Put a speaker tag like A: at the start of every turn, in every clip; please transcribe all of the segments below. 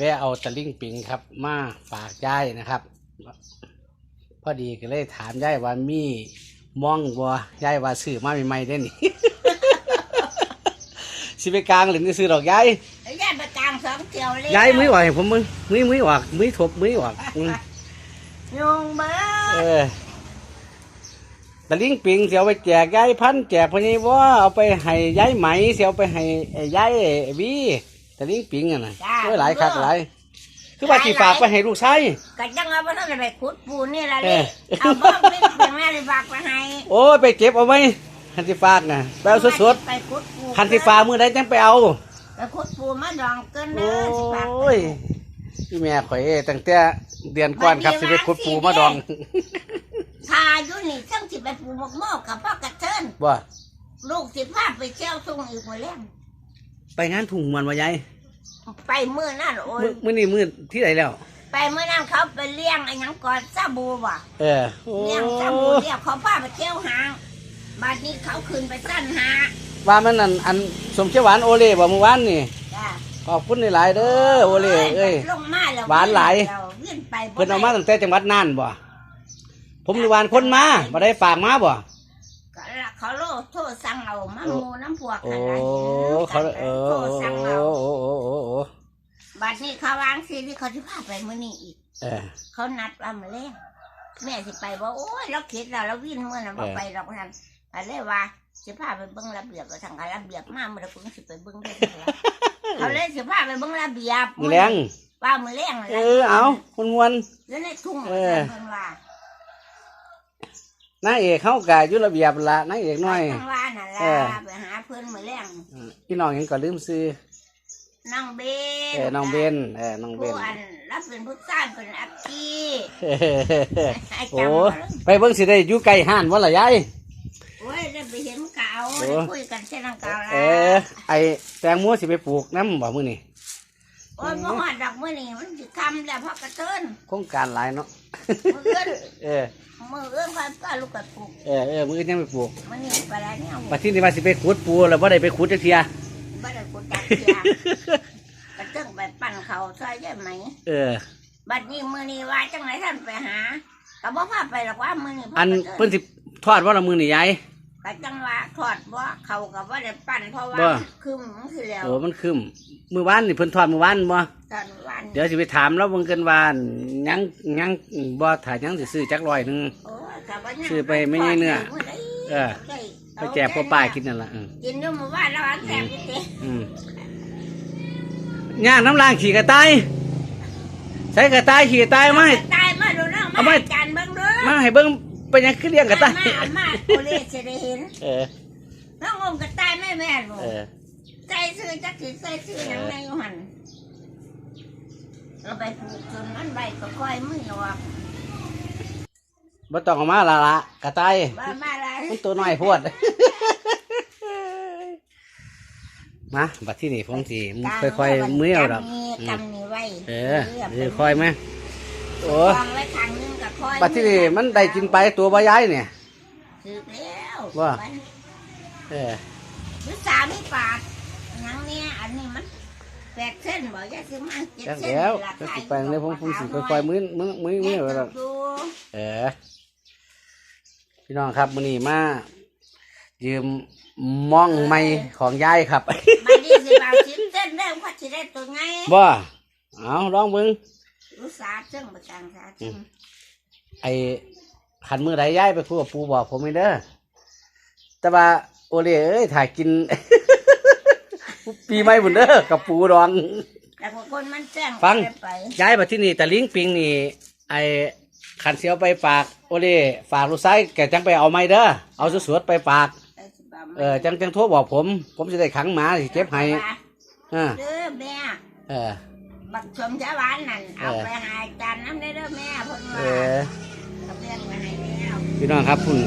A: แวะเอาตะลิ่งปิงครับ มาฝากยายนะครับ พอดีก็เลยถามยายว่ามีมองบัวยายว่าซื้อมาใหม่ๆได้นี่ สิไปกลางหรือนี่ซื้อดอกยาย
B: แล้วยายไปกลางสองเที่ยวเลย
A: ยายมือออกให้ผมมึงมือมือออกมือทบมือออกอืม
B: ยุงเบ้
A: เอ
B: อ
A: อตะลิ่งปิงเสียวไปแจกยายพันธุ์แจกพนี้ว่าเอาไปให้ยายไหมเสียวไปให้ไอ้ยายวี ตะลิ่งปิงอะนะโอ้ยหลายคักหลาย คือว่าสิฝากไปให้ลูกชาย
B: ก็จังเอาไปต้องไปขุดปูนี่ละ
A: เอ
B: เลย
A: อ
B: เอาบ้องไปเพียงแม่เลยฝากไปให้
A: โอ้ยไปเก็บเอาไว้คันสิฝากนะไปเอาสด
B: ไปขุดปู
A: ๆคันสิฝากมือใดจังไปเอา
B: ไปขุดปูมาดองเกิน
A: โอ
B: เด้อสิฝากไป้
A: ยพี่แม่ข่อยเอ้ตั้งแต่เดือนก่อนครับสิไปขุดปูมาดอง
B: ทาอยู่นี่ทั้งสิไปปูหมกหม้อกับพ่อกระเทิน
A: ว่า
B: ลูกสิพาไปเชี่ยวทุ่งอีกมาเลี้ยง
A: ไปงานถุงมันวะยาย
B: ไปมื้อนั่นโอ้ย
A: มื้อมื้อนี้มื้อที่ไหนแล้ว
B: ไปเมื่อนั้นเขาไปเลี้ยงไอ้หยังก่อนซาบูว่ะ
A: เออโอ้
B: เลี้ยงซาบูเลี้ยงเขาพาไปเที่ยวหางบัดนี้เขาขึ้นไปสั้นหา
A: ว่ามันนั่นอันสมเขียวหวานโอเล่บ่เมื่อวานนี่
B: จ้า
A: ขอบคุณหลายๆเด้อโอเล่เอ้ย
B: ลงมาแล้ว
A: หวานหลาย
B: เรวิ่งไปบ่
A: เพิ่นเอามาตั้งแต่จังหวัดน่านบ่ผมนิวานคนมาบ่ได้ฝากมาบ่
B: ก็เขา โลดโทษสั่งเอามา
A: โอ้
B: หมูน้ำพวก
A: โอ้
B: นั่นล่ะ
A: เขาเออ
B: โท
A: โอ้
B: ษสั่ง
A: โอ้
B: เอา
A: โอ้โอ้โอ้โอ้
B: บัดนี้เขาวางซีที่เขาจะพาไปมื้อนี้อีก
A: เออ
B: เขานัดว่ามาเล่นแม่สิไปบอกโอ้ยเราคิดแล้วเราวิ่งเมื่อนั้นบ่
A: เออ
B: ไปเราทันอะไรว่าสิพาไปเบิ่งระเบียบเราทางการระเบียบมาเมื่อคุณสิไปเบิ่งได้แล้วเขาเลยสิพาไปเบิ่งระเบียบ
A: มือแรง
B: ว่ามือแรง
A: เออเอาคุณมวน
B: แล้วในทุ่ง
A: เออ
B: เพิ่นว่า
A: นางเอกเขากะยุระเบียบละนางเอกน้อย
B: ทางว่านั่น
A: เอ
B: ล่ะ
A: อ
B: ไปหาเพิ่นมือแรง
A: พี่น้องยังก็ลืมซื้อ
B: น้องเบน
A: เออน้องเบนเออน้องเบ
B: ผู้
A: น
B: อันรับเป็นผู้สร้างเป็นอักกี้
A: เออ
B: ไอ้
A: โอ้
B: จำบ่ลืม
A: ไปเบิ่งสิได้อยู่ไกลห้านวะล่ะยาย
B: โอ้ยได้ไปเห็นเก่า
A: โอ้
B: ได้คุยกันเส้นเก่าแล้ว
A: เออไอแตงโมสิไปปลูกน้ำบ่มื้อนี้
B: โอ้ยบ่ฮอดดอกมื้อนี้มันสิคำแล้วพักกระเทิน
A: โครงการหลายเนาะ
B: มื้ออื่น
A: เออ
B: มื้ออื่นค่อยพาลูกไปปลูก
A: เออเออมื้อนี้ยังไปปลูก
B: มื้อนี้ไปแล้วเนี่ย
A: บัดที่นี่ว่าสิไปขุดปูแล้วบ่ได้ไปขุดจักเที่ย
B: บ่ได้กูจักเที่ยกระเทิงไปปั่นเขาซอยได้ไหม
A: เออ
B: บัดนี้มื้อนี้ว่าจังไหนท่านไปหาก็บ่พาไปหรอกว่ามื้อนี้
A: อัน
B: เพิ่
A: เพิ่นสิทอดว่าละมื้อนี่ยาย
B: ก็จังว่า ทอดบ่เขาก็บ่ได้ปั่นเพราะว่า
A: บ่
B: คือมันคือแล้ว
A: โอ้มันคึมมื้อวานนี่เพิ่นทอดมื้อวานบ่
B: ตอนวัน
A: เดี๋ยวสิไปถามแล้วเบิ่งกันว่ายังยังบ่ถ้ายังสิซื้อจักร้อยหนึง
B: โอ้ยก็บ่ยัง
A: ซื้อไปไม่ใช่เนื้อ
B: มื้ใด
A: เออ
B: ได้
A: ไปแจกพ่อป้ากินนั่นล่ะเออ
B: กินอยู่หมู่บ้านแล้วอันแซ่บอยู่ติ
A: อืมย่างน้ำลางขี่กระต่ายใช้กระต่ายขี่กระต่ายมาให้
B: ตายมาดูเนาะ
A: เอา
B: มา
A: มา
B: จานเบิ่งเด้อ
A: มาให้เบิ่งเป็นหยังคือเลี้ยงกระต่าย
B: มามามาโอเลสิได้เห็น
A: เออ
B: น้องอมกระต่ายแม่แม่บ่
A: เออ
B: ใจซื้อจักสิใส่ซื้อหยังในอยู่หั่นเราไปปลูกจนมันใบก็ค่อยมือออก
A: บ่ต้องเอามาละละกระต่าย
B: บ้ามาอะไร
A: มันตัวน้อยโพดมาบัดที่นี่ผมสิค่อยๆมือเอาดอก
B: กำนี้ไว้
A: เออเดี๋ยวค่อยไหมโอ้
B: วางไว้ทางนึงก็ค่อย
A: บัดที่นี่มันได้กินไปตัวบ่ย้ายเนี่ย
B: ถือแล้ว
A: ว่า เออ
B: หรือสามไม่ปาดหยังเนี่ยอันนี้มันแปดเส้นบ่อยาซื้อมาเจ็ด
A: จัก
B: เส้น
A: แล้ว
B: รา
A: ก็
B: คา
A: สิไปเลยผมผมสิค่อยๆมือมือมือมือเอาดอก
B: ดู
A: เออพี่น้องครับมื้อนี้มายืมมองไม้ของยายครับ
B: มาดีสิบาสิบเส้นได้ว่าสิได้ตัวไง
A: บ่เอาลองเบิ่ง
B: รู้สาเจ้งประจังสาเจ้ง
A: ไอ้ขันมือใดย้ายไปพูดกับปูบอกผมไม่เด้อแต่ว่า โอเล่เอ้ยถ่ายกิน ปีใหม่บุญเด้อกับปูดอง
B: แต่บางคนมันแจ้ง
A: ฟัง
B: ไป
A: ย้ายมาที่นี่แต่ลิงปิงนี่ไอ้ขันเสียวไปฝากโอเล่ฝากลูกไส้แกจังไปเอาไม่เด้อเอาสวดๆไปฝาก
B: ได้สิบา
A: เออจังจังโทรบอกผม ผมจะได้ขังหมาสิเก็บให้อ่า
B: เด้อแม่
A: เออ
B: บักชมชาวบ้านนั่นเอา
A: เออ
B: ไปใหาจานน้ำได้เด้อแม่เพิ่น
A: เอ
B: ว่า
A: อ
B: เขาเลี้ยงไว้ให้แล้ว
A: พี่น้องครับพุ่น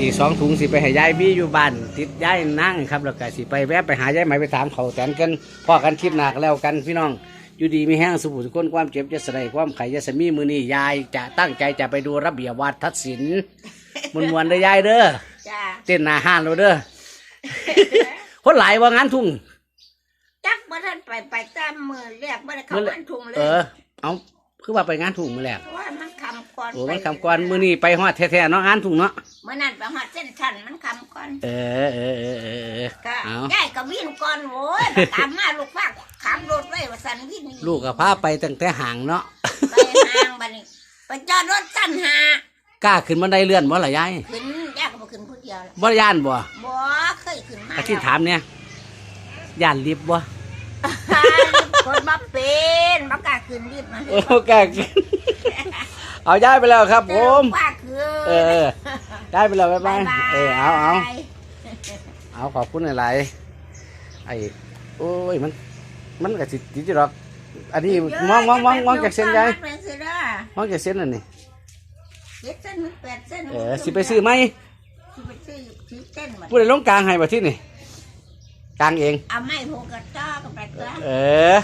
A: อีกสองถุงสิไปให้ยายบี้อยู่บ้านติดยายนั่งครับแล้วก็สิไปแวะไปหายายไหมไปถามเขาแตนกันพ่อกันคลิปหนักแล้วกันพี่น้องอยู่ดีมีแห้งสุขุสุขคนความเจ็บจะสลายความไข่จะสมีมือนี่ยายจะตั้งใจจะไปดูระเบียบวัดทัศศิลป์มวนมวนๆเด้อยายเด้อ
B: จ้า
A: เต้นหน้าห้านเราเด้อคนหลายว่างานทุ่ง
B: จักบ่ทันไปไปตามมือเรียกบ่ได้เข้า
A: มื้อแรก
B: บ้านทุ่งเลย
A: เออเอาคือว่าไปงานถุงมื้อแรก
B: ว่ามันคำก่อน
A: โอ้มันคำก่อนมื้อนี้ไปฮอดแท้ๆเนาะงานถุงเนาะ
B: เมื่อนั้นไปหอดเส้นชันมันคำก่อน
A: เออเออเออเออเออ
B: ก็
A: เอา
B: ยายก็วิ่งก่อนโว้ยมาตามมาลูกฟากขามรถไว้ว่าสันวิ่งหนี
A: ลูกก็พาไปตั้งแต่ห่างเนาะ
B: ไปห้างบัดนี้ไปจอดรถสั้นหาก
A: ล้าขึ้นบันไดเลื่อนบ่ล่ะยาย
B: ขึ้นยายก็บ่ขึ้นผู้เดียวละ
A: บ่ย่านบ่
B: บ่เคยขึ้นมา
A: อาที่ถามเนี่ยย่านลิฟต์บ่
B: คนมาเป็นบ่กล้าขึ้นรีบมา
A: โอ้กล้าขึ้นเอาย้ายไปแล้วครับผม
B: ว่าคือ
A: เออ ได้ไปแล้วบ๊ายบาย
B: บาย
A: เออเอาเอาเอาขอบคุณหลายๆไอ้โอ้ยมัน มันก็สิติดอยู่หรอกอันนี้มองมองมองมองจากเส้นใหญ่
B: เป็นเส้นเด้อ
A: มองจากเส้นอันนี้
B: เจ็ดเส้นแปดเส้น
A: เออสิไปซื้อไหม
B: สิไปซื้อสิเส้นบัด
A: ผู้ใดลงกลางให้บ่ที่นี่กลางเอง
B: เอาไม้ผูกกระจ้อกับไปจ้อ
A: เออ